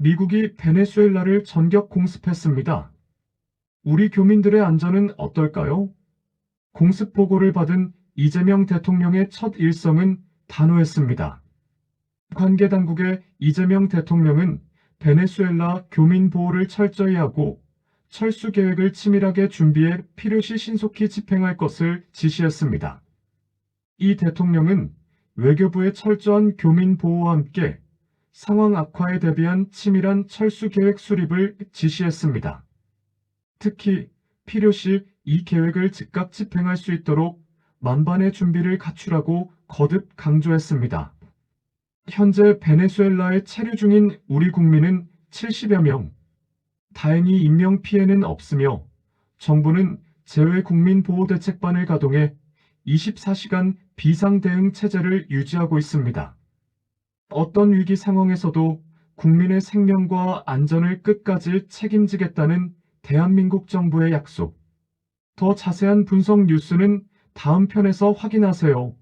미국이 베네수엘라를 전격 공습했습니다. 우리 교민들의 안전은 어떨까요? 공습 보고를 받은 이재명 대통령의 첫 일성은 단호했습니다. 관계 당국의 이재명 대통령은 베네수엘라 교민 보호를 철저히 하고 철수 계획을 치밀하게 준비해 필요시 신속히 집행할 것을 지시했습니다. 이 대통령은 외교부의 철저한 교민 보호와 함께 상황 악화에 대비한 치밀한 철수 계획 수립을 지시했습니다. 특히 필요시 이 계획을 즉각 집행할 수 있도록 만반의 준비를 갖추라고 거듭 강조했습니다. 현재 베네수엘라에 체류 중인 우리 국민은 70여 명. 다행히 인명 피해는 없으며 정부는 재외국민보호대책반을 가동해 24시간 비상대응 체제를 유지하고 있습니다. 어떤 위기 상황에서도 국민의 생명과 안전을 끝까지 책임지겠다는 대한민국 정부의 약속. 더 자세한 분석 뉴스는 다음 편에서 확인하세요.